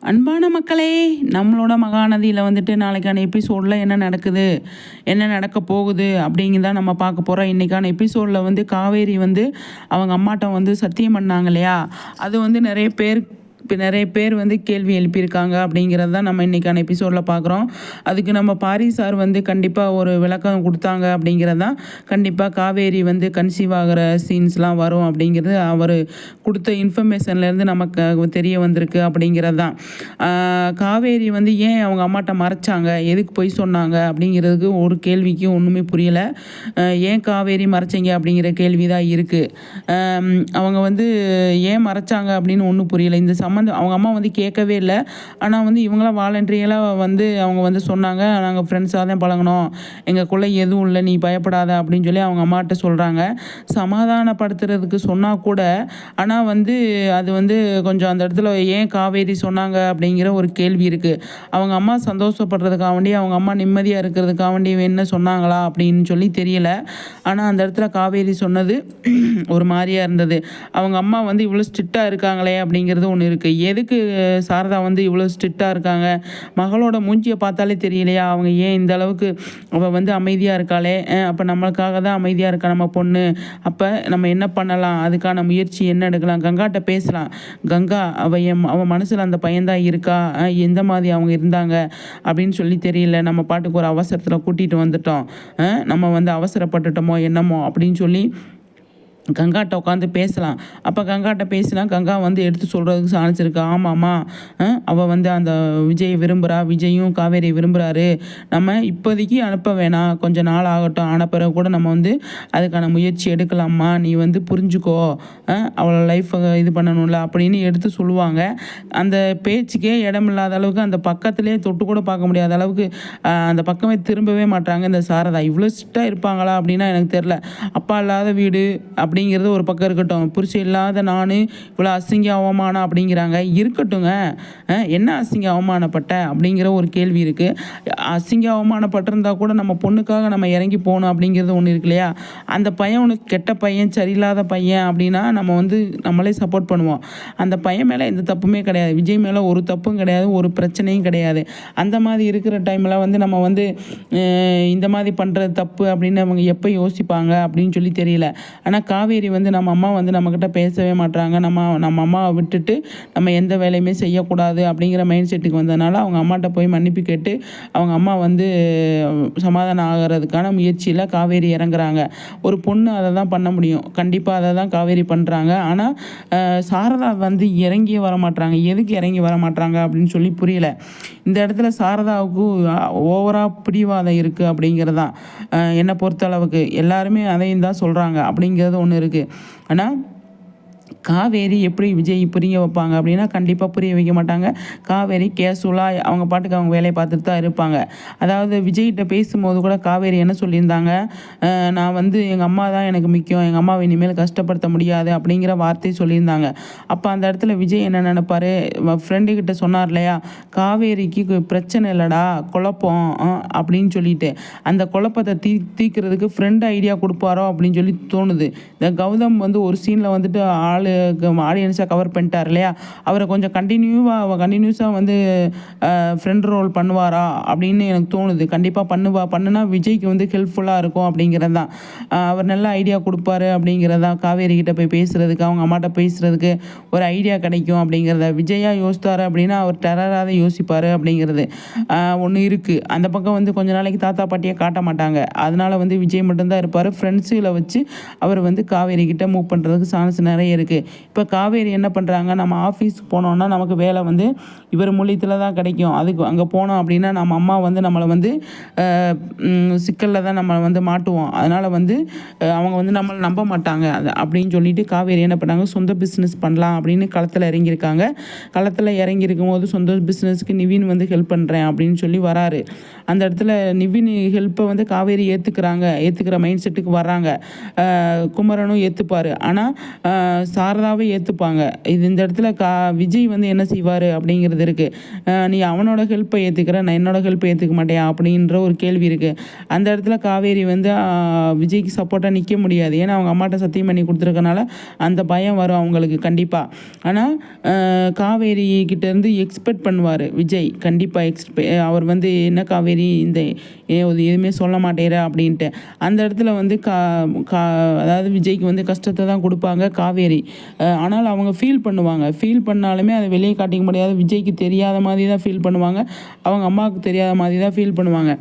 அன்பான மக்களே நம்மளோட மகாநதியில் வந்துட்டு நாளைக்கான எபிசோடில் என்ன நடக்குது என்ன நடக்க போகுது அப்படிங்கிறத நம்ம பார்க்க போகிறோம் இன்றைக்கான எபிசோடில் வந்து காவேரி வந்து அவங்க அம்மாட்ட வந்து சத்தியம் பண்ணாங்க இல்லையா? அது வந்து நிறைய பேர் நிறைய பேர் வந்து கேள்வி எழுப்பியிருக்காங்க அப்படிங்கிறது தான் நம்ம இன்றைக்கான எபிசோடில் பார்க்குறோம். அதுக்கு நம்ம பாரி சார் வந்து கண்டிப்பாக ஒரு விளக்கம் கொடுத்தாங்க அப்படிங்கிறது தான் கண்டிப்பாக காவேரி வந்து கன்சீவ் ஆகிற சீன்ஸ்லாம் வரும் அப்படிங்கிறது அவர் கொடுத்த இன்ஃபர்மேஷன்லேருந்து நமக்கு தெரிய வந்திருக்கு அப்படிங்கிறது தான் காவேரி வந்து ஏன் அவங்க அம்மாட்ட மறைச்சாங்க? எதுக்கு போய் சொன்னாங்க? அப்படிங்கிறதுக்கு ஒரு கேள்விக்கு ஒன்றுமே புரியலை. ஏன் காவேரி மறைச்சிங்க அப்படிங்கிற கேள்வி தான் இருக்குது அவங்க வந்து ஏன் மறைச்சாங்க அப்படின்னு ஒன்றும் புரியல. இந்த வந்து அவங்க அம்மா வந்து கேட்கவே இல்லை. ஆனால் வந்து இவங்களாம் வாலண்டரியலாக வந்து அவங்க வந்து சொன்னாங்க நாங்கள் ஃப்ரெண்ட்ஸாக தான் பழகினோம். எங்களுக்குள்ளே எதுவும் இல்லை நீ பயப்படாத அப்படின்னு சொல்லி அவங்க அம்மாட்ட சொல்கிறாங்க சமாதானப்படுத்துறதுக்கு சொன்னால் கூட ஆனால் வந்து அது வந்து கொஞ்சம் அந்த இடத்துல ஏன் காவேரி சொன்னாங்க அப்படிங்கிற ஒரு கேள்வி இருக்குது அவங்க அம்மா சந்தோஷப்படுறதுக்காக வேண்டி அவங்க அம்மா நிம்மதியாக இருக்கிறதுக்காக வேண்டி என்ன சொன்னாங்களா அப்படின்னு சொல்லி தெரியல. ஆனால் அந்த இடத்துல காவேரி சொன்னது ஒரு மாதிரியாக இருந்தது. அவங்க அம்மா வந்து இவ்வளோ ஸ்ட்ரிக்டாக இருக்காங்களே அப்படிங்கிறது ஒன்று இருக்குது எதுக்கு சாரதா வந்து இவ்வளோ ஸ்ட்ரிக்டாக இருக்காங்க? மகளோட மூஞ்சியை பார்த்தாலே தெரியலையா? அவங்க ஏன் இந்த அளவுக்கு அவள் வந்து அமைதியாக இருக்காளே? அப்போ நம்மளுக்காக தான் அமைதியாக இருக்கா நம்ம பொண்ணு? அப்போ நம்ம என்ன பண்ணலாம்? அதுக்கான முயற்சி என்ன எடுக்கலாம்? கங்காட்ட பேசலாம். கங்கா அவள் என் அவன் மனசில் அந்த பையன்தான் இருக்கா? எந்த மாதிரி அவங்க இருந்தாங்க? அப்படின்னு சொல்லி தெரியல. நம்ம பாட்டுக்கு ஒரு அவசரத்தில் கூட்டிகிட்டு வந்துட்டோம். நம்ம வந்து அவசரப்பட்டுட்டோமோ என்னமோ அப்படின்னு சொல்லி கங்காட்ட உட்காந்து பேசலாம். அப்போ கங்காட்ட பேசினா கங்கா வந்து எடுத்து சொல்கிறதுக்கு சாணிச்சிருக்கா ஆமாம்மா. அவள் வந்து அந்த விஜய் விரும்புகிறா விஜயும் காவேரி விரும்புகிறாரு நம்ம இப்போதைக்கு அனுப்ப வேணாம். கொஞ்சம் நாள் ஆகட்டும். ஆன பிறகு கூட நம்ம வந்து அதுக்கான முயற்சி எடுக்கலாம்மா. நீ வந்து புரிஞ்சுக்கோ. அவளை லைஃப்பை இது பண்ணணும்ல அப்படின்னு எடுத்து சொல்லுவாங்க. அந்த பேச்சுக்கே இடமில்லாத அளவுக்கு அந்த பக்கத்துலேயே தொட்டு கூட பார்க்க முடியாத அளவுக்கு அந்த பக்கமே திரும்பவே மாட்டாங்க இந்த சாரதா இவ்வளோ ஸ்ட்ரிக்டாக இருப்பாங்களா அப்படின்னா எனக்கு தெரில அப்பா இல்லாத வீடு அப்படி அப்படிங்கிறது ஒரு பக்கம் இருக்கட்டும். புரிச்சு இல்லாத நான் இவ்வளோ அசிங்க அவமானம் அப்படிங்கிறாங்க. இருக்கட்டுங்க என்ன அசிங்க அவமானப்பட்ட அப்படிங்கிற ஒரு கேள்வி இருக்குது அசிங்க அவமானப்பட்டிருந்தா கூட நம்ம பொண்ணுக்காக நம்ம இறங்கி போகணும் அப்படிங்கிறது ஒன்று இருக்கு இல்லையா? அந்த பையன் உனக்கு கெட்ட பையன் சரியில்லாத பையன் அப்படின்னா நம்ம வந்து நம்மளே சப்போர்ட் பண்ணுவோம். அந்த பையன் மேலே எந்த தப்புமே கிடையாது. விஜய் மேலே ஒரு தப்பும் கிடையாது ஒரு பிரச்சனையும் கிடையாது. அந்த மாதிரி இருக்கிற டைமில் வந்து நம்ம வந்து இந்த மாதிரி பண்ணுறது தப்பு அப்படின்னு அவங்க எப்போ யோசிப்பாங்க அப்படின்னு சொல்லி தெரியல. ஆனால் காவேரி வந்து நம்ம அம்மா வந்து நம்மக்கிட்ட பேசவே மாட்டாங்க நம்ம நம்ம அம்மாவை விட்டுட்டு நம்ம எந்த வேலையுமே செய்யக்கூடாது அப்படிங்கிற மைண்ட் செட்டுக்கு வந்ததுனால அவங்க அம்மாட்ட போய் மன்னிப்பு கேட்டு அவங்க அம்மா வந்து சமாதானம் ஆகிறதுக்கான முயற்சியில் காவேரி இறங்குறாங்க. ஒரு பொண்ணு அதை தான் பண்ண முடியும். கண்டிப்பாக அதை தான் காவேரி பண்ணுறாங்க ஆனால் சாரதா வந்து இறங்கியே வர மாட்றாங்க. எதுக்கு இறங்கி வர மாட்டாங்க அப்படின்னு சொல்லி புரியல. இந்த இடத்துல சாரதாவுக்கு ஓவராக பிடிவாதம் இருக்குது அப்படிங்கிறது தான் அஹ் என்னை பொறுத்தளவுக்கு எல்லாருமே அதையும் தான் சொல்கிறாங்க அப்படிங்கிறது ஒன்று இருக்குது ஆனால் காவேரி எப்படி விஜய் புரிய வைப்பாங்க அப்படின்னா கண்டிப்பாக புரிய வைக்க மாட்டாங்க. காவேரி கேஷுவலாக அவங்க பாட்டுக்கு அவங்க வேலையை பார்த்துட்டு தான் இருப்பாங்க. அதாவது விஜய்கிட்ட பேசும்போது கூட காவேரி என்ன சொல்லியிருந்தாங்க? நான் வந்து எங்கள் அம்மா தான் எனக்கு முக்கியம். எங்கள் அம்மாவை இனிமேல் கஷ்டப்படுத்த முடியாது அப்படிங்கிற வார்த்தையை சொல்லியிருந்தாங்க. அப்போ அந்த இடத்துல விஜய் என்ன நினைப்பார்? ஃப்ரெண்டு கிட்ட சொன்னார் இல்லையா? காவேரிக்கு பிரச்சனை இல்லைடா குழப்பம் அப்படின்னு சொல்லிட்டு. அந்த குழப்பத்தை தீ தீர்க்கிறதுக்கு ஃப்ரெண்ட் ஐடியா கொடுப்பாரோ அப்படின்னு சொல்லி தோணுது. இந்த கௌதம் வந்து ஒரு சீனில் வந்துட்டு ஆள் ஆடியன்ஸாக கவர் பண்ணிட்டார் இல்லையா? அவரை கொஞ்சம் கண்டினியூவாக கண்டினியூஸாக வந்து ஃப்ரெண்ட் ரோல் பண்ணுவாரா அப்படின்னு எனக்கு தோணுது. கண்டிப்பாக பண்ணுவா. பண்ணுனா விஜய்க்கு வந்து ஹெல்ப்ஃபுல்லாக இருக்கும் அப்படிங்கிறது தான் அவர் நல்ல ஐடியா கொடுப்பாரு அப்படிங்கிறது தான் காவேரி கிட்ட போய் பேசுகிறதுக்கு அவங்க அம்மாட்ட பேசுகிறதுக்கு ஒரு ஐடியா கிடைக்கும் அப்படிங்கிறத விஜயா யோசித்தார் அப்படின்னா அவர் டெரராக யோசிப்பார் அப்படிங்கிறது ஒன்று இருக்குது அந்த பக்கம் வந்து கொஞ்ச நாளைக்கு தாத்தா பாட்டியை காட்ட மாட்டாங்க. அதனால் வந்து விஜய் மட்டும்தான் இருப்பார். ஃப்ரெண்ட்ஸுகளை வச்சு அவர் வந்து காவேரி கிட்ட மூவ் பண்ணுறதுக்கு சான்ஸ் நிறைய இருக்குது இப்போ காவேரி என்ன பண்ணுறாங்க நம்ம ஆஃபீஸ் போனோன்னா நமக்கு வேலை வந்து இவர் மூலியத்தில் தான் கிடைக்கும். அதுக்கு அங்கே போனோம் அப்படின்னா நம்ம அம்மா வந்து நம்மளை வந்து சிக்கலில் தான் நம்மளை வந்து மாட்டுவோம். அதனால் வந்து அவங்க வந்து நம்மளை நம்ப மாட்டாங்க. அது அப்படின்னு சொல்லிட்டு காவேரி என்ன பண்ணாங்க? சொந்த பிஸ்னஸ் பண்ணலாம் அப்படின்னு களத்தில் இறங்கியிருக்காங்க. களத்தில் இறங்கியிருக்கும் போது சொந்த பிஸ்னஸ்க்கு நிவின் வந்து ஹெல்ப் பண்ணுறேன் அப்படின்னு சொல்லி வராரு. அந்த இடத்துல நிவின் ஹெல்ப்பை வந்து காவேரி ஏற்றுக்கிறாங்க ஏற்றுக்கிற மைண்ட் செட்டுக்கு வர்றாங்க குமரனும் ஏற்றுப்பார் ஆனால் சாரதாவே ஏற்றுப்பாங்க இது இந்த இடத்துல கா விஜய் வந்து என்ன செய்வார் அப்படிங்கிறது இருக்குது நீ அவனோட ஹெல்ப்பை ஏற்றுக்கிற நான் என்னோட ஹெல்ப்பை ஏற்றுக்க மாட்டேன் அப்படின்ற ஒரு கேள்வி இருக்குது அந்த இடத்துல காவேரி வந்து விஜய்க்கு சப்போர்ட்டாக நிற்க முடியாது. ஏன்னா அவங்க அம்மாட்ட சத்தியம் பண்ணி கொடுத்துருக்கனால அந்த பயம் வரும் அவங்களுக்கு கண்டிப்பாக ஆனால் காவேரி கிட்டேருந்து எக்ஸ்பெக்ட் பண்ணுவார் விஜய். கண்டிப்பாக எக்ஸ்பெ அவர் வந்து என்ன காவேரி இந்த எதுவுமே சொல்ல மாட்டேற அப்படின்ட்டு. அந்த இடத்துல வந்து கா கா அதாவது விஜய்க்கு வந்து கஷ்டத்தை தான் கொடுப்பாங்க காவேரி. ஆனால் அவங்க ஃபீல் பண்ணுவாங்க. ஃபீல் பண்ணாலுமே அதை வெளியே காட்டிக்க முடியாது. விஜய்க்கு தெரியாத மாதிரி தான் ஃபீல் பண்ணுவாங்க. அவங்க அம்மாவுக்கு தெரியாத மாதிரி தான் ஃபீல் பண்ணுவாங்க.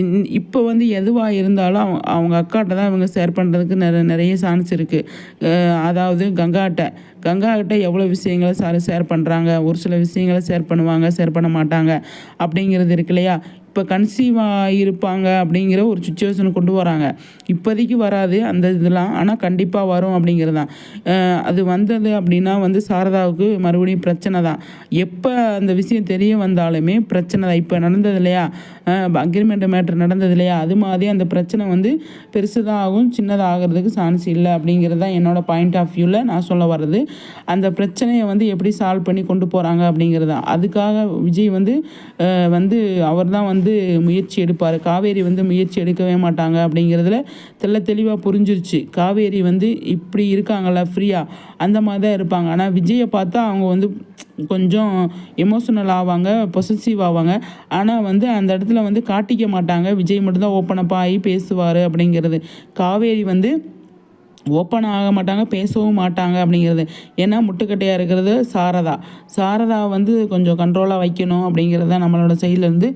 இன் இப்போ வந்து எதுவாக இருந்தாலும் அவங்க அவங்க அக்காட்ட தான் இவங்க ஷேர் பண்ணுறதுக்கு நிறைய நிறைய சான்ஸ் இருக்குது அதாவது கங்காட்ட கங்காகிட்ட எவ்வளோ விஷயங்களை சார் ஷேர் பண்ணுறாங்க ஒரு சில விஷயங்களை ஷேர் பண்ணுவாங்க ஷேர் பண்ண மாட்டாங்க. அப்படிங்கிறது இருக்கு இல்லையா? இப்போ கன்சீவ் இருப்பாங்க அப்படிங்கிற ஒரு சுச்சுவேஷன் கொண்டு வராங்க. இப்போதைக்கு வராது அந்த இதெல்லாம் ஆனால் கண்டிப்பாக வரும் அப்படிங்கிறது தான். அது வந்தது அப்படின்னா வந்து சாரதாவுக்கு மறுபடியும் பிரச்சனை தான். எப்போ அந்த விஷயம் தெரிய வந்தாலுமே பிரச்சனை தான். இப்போ நடந்தது இல்லையா? அக்ரிமெண்ட் மேட்ரு நடந்தது இல்லையா? அது மாதிரி அந்த பிரச்சனை வந்து பெருசுதாகும் சின்னதாகிறதுக்கு சின்னதாக ஆகிறதுக்கு சான்ஸ் இல்லை அப்படிங்கிறது தான் என்னோட பாயிண்ட் ஆஃப் வியூவில் நான் சொல்ல வர்றது. அந்த பிரச்சனையை வந்து எப்படி சால்வ் பண்ணி கொண்டு போகிறாங்க அப்படிங்கிறது தான். அதுக்காக விஜய் வந்து வந்து அவர் தான் வந்து வந்து முயற்சி எடுப்பார். காவேரி வந்து முயற்சி எடுக்கவே மாட்டாங்க அப்படிங்கிறதுல தெல்ல தெளிவாக புரிஞ்சிருச்சு. காவேரி வந்து இப்படி இருக்காங்கள ஃப்ரீயாக அந்த மாதிரி தான் இருப்பாங்க. ஆனால் விஜயை பார்த்தா அவங்க வந்து கொஞ்சம் எமோஷனல் ஆவாங்க பொசசிவ் ஆவாங்க. ஆனால் வந்து அந்த இடத்துல வந்து காட்டிக்க மாட்டாங்க. விஜய் மட்டும்தான் ஓப்பனப் ஆகி பேசுவார் அப்படிங்கிறது. காவேரி வந்து ஓப்பன் ஆக மாட்டாங்க பேசவும் மாட்டாங்க அப்படிங்கிறது. ஏன்னா முட்டுக்கட்டையாக இருக்கிறது சாரதா. சாரதா வந்து கொஞ்சம் கண்ட்ரோலாக வைக்கணும் அப்படிங்கிறத நம்மளோட சைட்லேருந்து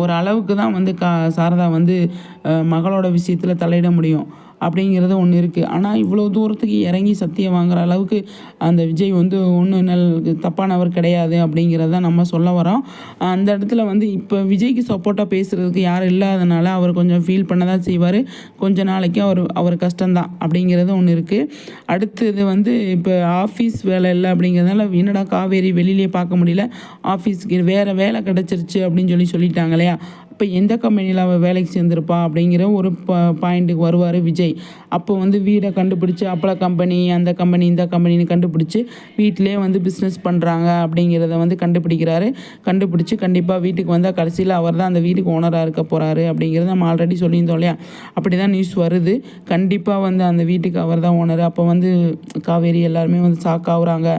ஒரு அளவுக்கு தான் வந்து கா சாரதா வந்து மகளோட விஷயத்தில் தலையிட முடியும். அப்படிங்கிறது ஒன்று இருக்குது ஆனால் இவ்வளோ தூரத்துக்கு இறங்கி சத்தியம் வாங்குற அளவுக்கு அந்த விஜய் வந்து ஒன்றும் நல் தப்பானவர் கிடையாது அப்படிங்கிறத நம்ம சொல்ல வரோம். அந்த இடத்துல வந்து இப்போ விஜய்க்கு சப்போர்ட்டாக பேசுகிறதுக்கு யாரும் இல்லாதனால அவர் கொஞ்சம் ஃபீல் பண்ண தான் செய்வார். கொஞ்ச நாளைக்கு அவர் அவர் கஷ்டம்தான் அப்படிங்கிறது ஒன்று இருக்குது அடுத்தது வந்து இப்போ ஆஃபீஸ் வேலை இல்லை அப்படிங்கிறதுனால என்னடா காவேரி வெளியிலே பார்க்க முடியல. ஆஃபீஸ்க்கு வேறு வேலை கிடச்சிருச்சு அப்படின்னு சொல்லி சொல்லிட்டாங்க இல்லையா? இப்போ எந்த கம்பெனியில் அவள் வேலைக்கு சேர்ந்துருப்பா அப்படிங்கிற ஒரு ப பாயிண்ட்டுக்கு வருவார் விஜய். அப்போ வந்து வீடை கண்டுபிடிச்சி அப்பள கம்பெனி அந்த கம்பெனி இந்த கம்பெனின்னு கண்டுபிடிச்சி வீட்டிலே வந்து பிஸ்னஸ் பண்ணுறாங்க அப்படிங்கிறத வந்து கண்டுபிடிக்கிறாரு. கண்டுபிடிச்சி கண்டிப்பாக வீட்டுக்கு வந்தால் கடைசியில் அவர் தான் அந்த வீட்டுக்கு ஓனராக இருக்க போகிறாரு அப்படிங்கிறத நம்ம ஆல்ரெடி சொல்லியிருந்தோம் இல்லையா? அப்படி தான் நியூஸ் வருது. கண்டிப்பாக வந்து அந்த வீட்டுக்கு அவர் தான் ஓனர் அப்போ வந்து காவேரி எல்லாருமே வந்து சாக்காகுறாங்க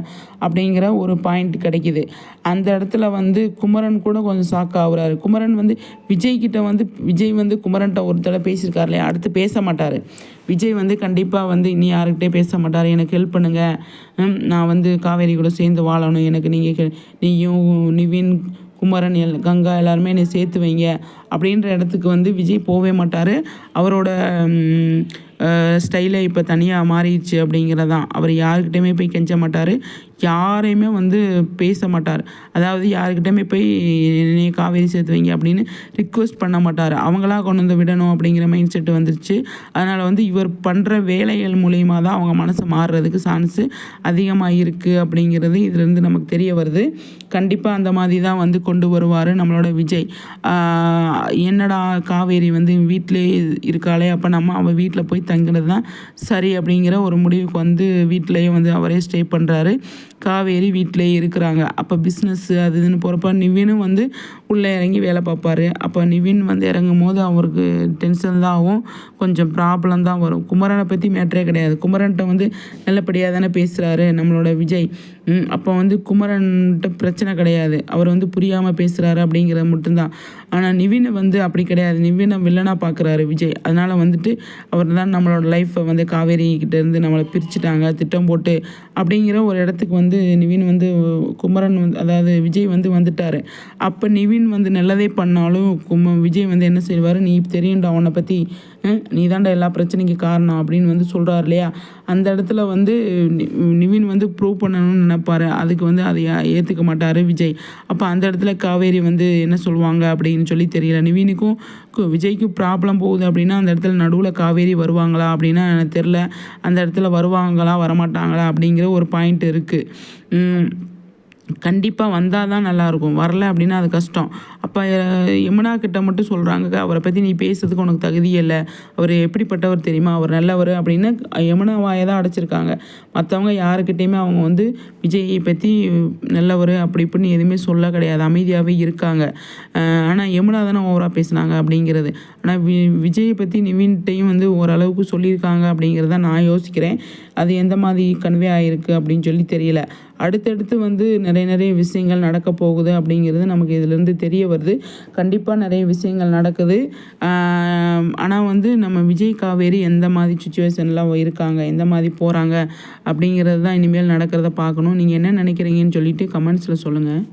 அப்படிங்கிற ஒரு பாயிண்ட் கிடைக்குது. அந்த இடத்துல வந்து குமரன் கூட கொஞ்சம் சாக்காகுறாரு குமரன் வந்து விஜய்கிட்ட வந்து விஜய் வந்து குமரன்கிட்ட ஒரு தடவை பேசியிருக்காரு இல்லையா? அடுத்து பேச மாட்டார். விஜய் வந்து கண்டிப்பாக வந்து இனி யாருக்கிட்டே பேச மாட்டார். எனக்கு ஹெல்ப் பண்ணுங்கள் நான் வந்து காவேரி கூட சேர்ந்து வாழணும். எனக்கு நீங்கள் நீயும் நிவின் குமரன் எல் கங்கா எல்லாருமே என்னை சேர்த்து வைங்க. அப்படின்ற இடத்துக்கு வந்து விஜய் போகவே மாட்டார். அவரோட ஸ்டைலே இப்போ தனியாக மாறிடுச்சு அப்படிங்கிறதான். அவர் யாருக்கிட்டையுமே போய் கெஞ்ச மாட்டார். யாரையுமே வந்து பேச மாட்டார் அதாவது யாருக்கிட்டமே போய் என்னை காவேரி சேர்த்து வைங்க அப்படின்னு ரிக்வெஸ்ட் பண்ண மாட்டார் அவங்களா கொண்டு வந்து விடணும் அப்படிங்கிற மைண்ட் செட் வந்துருச்சு. அதனால் வந்து இவர் பண்ணுற வேலைகள் மூலியமாக தான் அவங்க மனசு மாறுறதுக்கு சான்ஸு அதிகமாக இருக்குது அப்படிங்கிறது இதுலேருந்து நமக்கு தெரிய வருது. கண்டிப்பாக அந்த மாதிரி தான் வந்து கொண்டு வருவார் நம்மளோட விஜய். என்னடா காவேரி வந்து வீட்டிலே இருக்காளே அப்போ நம்ம அவள் வீட்டில் போய் தங்கினது தான் சரி அப்படிங்கிற ஒரு முடிவுக்கு வந்து வீட்டிலையும் வந்து அவரே ஸ்டே பண்ணுறாரு காவேரி வீட்டிலேயே இருக்கிறாங்க. அப்போ பிஸ்னஸ்ஸு அது இதுன்னு போகிறப்ப நிவினும் வந்து உள்ளே இறங்கி வேலை பார்ப்பாரு. அப்போ நிவின் வந்து இறங்கும் போது அவருக்கு டென்ஷன் தான் ஆகும். கொஞ்சம் ப்ராப்ளம் தான் வரும். குமரனை பற்றி மேட்டரே கிடையாது. குமரன்கிட்ட வந்து நல்லபடியாக தானே பேசுகிறாரு நம்மளோட விஜய். அப்போ வந்து குமரன்கிட்ட பிரச்சனை கிடையாது. அவர் வந்து புரியாமல் பேசுகிறாரு அப்படிங்கிறது மட்டும்தான். ஆனால் நிவினை வந்து அப்படி கிடையாது. நிவினை வில்லனாக பார்க்குறாரு விஜய். அதனால் வந்துட்டு அவர் தான் நம்மளோட லைஃப்பை வந்து காவேரி கிட்டேருந்து நம்மளை பிரிச்சுட்டாங்க திட்டம் போட்டு அப்படிங்கிற ஒரு இடத்துக்கு வந்து நிவின் வந்து குமரன் வந்து அதாவது விஜய் வந்து வந்துட்டார். அப்போ நிவின் வந்து நல்லதே பண்ணாலும் கும விஜய் வந்து என்ன செய்வார்? நீ தெரியும்டா உன்னை பற்றி நீ தாண்டா எல்லா பிரச்சனைக்கு காரணம் அப்படின்னு வந்து சொல்கிறார் இல்லையா? அந்த இடத்துல வந்து நி- நிவின் வந்து ப்ரூவ் பண்ணணும்னு நினைப்பாரு. அதுக்கு வந்து அதை ஏற்றுக்க மாட்டார் விஜய். அப்போ அந்த இடத்துல காவேரி வந்து என்ன சொல்லுவாங்க அப்படின்னு சொல்லி தெரியல. நிவினுக்கும் கு- விஜய்க்கும் ப்ராப்ளம் போகுது அப்படின்னா அந்த இடத்துல நடுவில் காவேரி வருவாங்களா அப்படின்னா எனக்கு தெரில அந்த இடத்துல வருவாங்களா வரமாட்டாங்களா அப்படிங்கிற ஒரு பாயிண்ட் இருக்குது கண்டிப்பாக வந்தால் தான் நல்லாயிருக்கும். வரல அப்படின்னா அது கஷ்டம். அப்போ யமுனா கிட்ட மட்டும் சொல்கிறாங்க அவரை பற்றி நீ பேசுறதுக்கு உனக்கு தகுதி இல்லை. அவர் எப்படிப்பட்டவர் தெரியுமா? அவர் நல்லவர் அப்படின்னு யமுனா வாயை தான் அடைச்சிருக்காங்க. மற்றவங்க யாருக்கிட்டேயுமே அவங்க வந்து விஜயை பற்றி நல்லவர் அப்படி இப்படின்னு எதுவுமே சொல்ல கிடையாது. அமைதியாகவே இருக்காங்க. ஆனால் யமுனா தானே ஓவராக பேசுனாங்க அப்படிங்கிறது. ஆனால் வி விஜயை பற்றி நிவின்கிட்டையும் வந்து ஓரளவுக்கு சொல்லியிருக்காங்க அப்படிங்கிறத நான் யோசிக்கிறேன். அது எந்த மாதிரி கன்வே ஆகிருக்கு அப்படின்னு சொல்லி தெரியல. அடுத்தடுத்து வந்து நிறைய நிறைய விஷயங்கள் நடக்க போகுது அப்படிங்கிறது நமக்கு இதிலேருந்து தெரிய வருது. கண்டிப்பாக நிறைய விஷயங்கள் நடக்குது. ஆனால் வந்து நம்ம விஜய் காவேரி எந்த மாதிரி சுச்சுவேஷன்லாம் இருக்காங்க எந்த மாதிரி போகிறாங்க அப்படிங்கிறது தான் இனிமேல் நடக்கிறத பார்க்கணும். நீங்கள் என்ன நினைக்கிறீங்கன்னு சொல்லிட்டு கமெண்ட்ஸில் சொல்லுங்கள்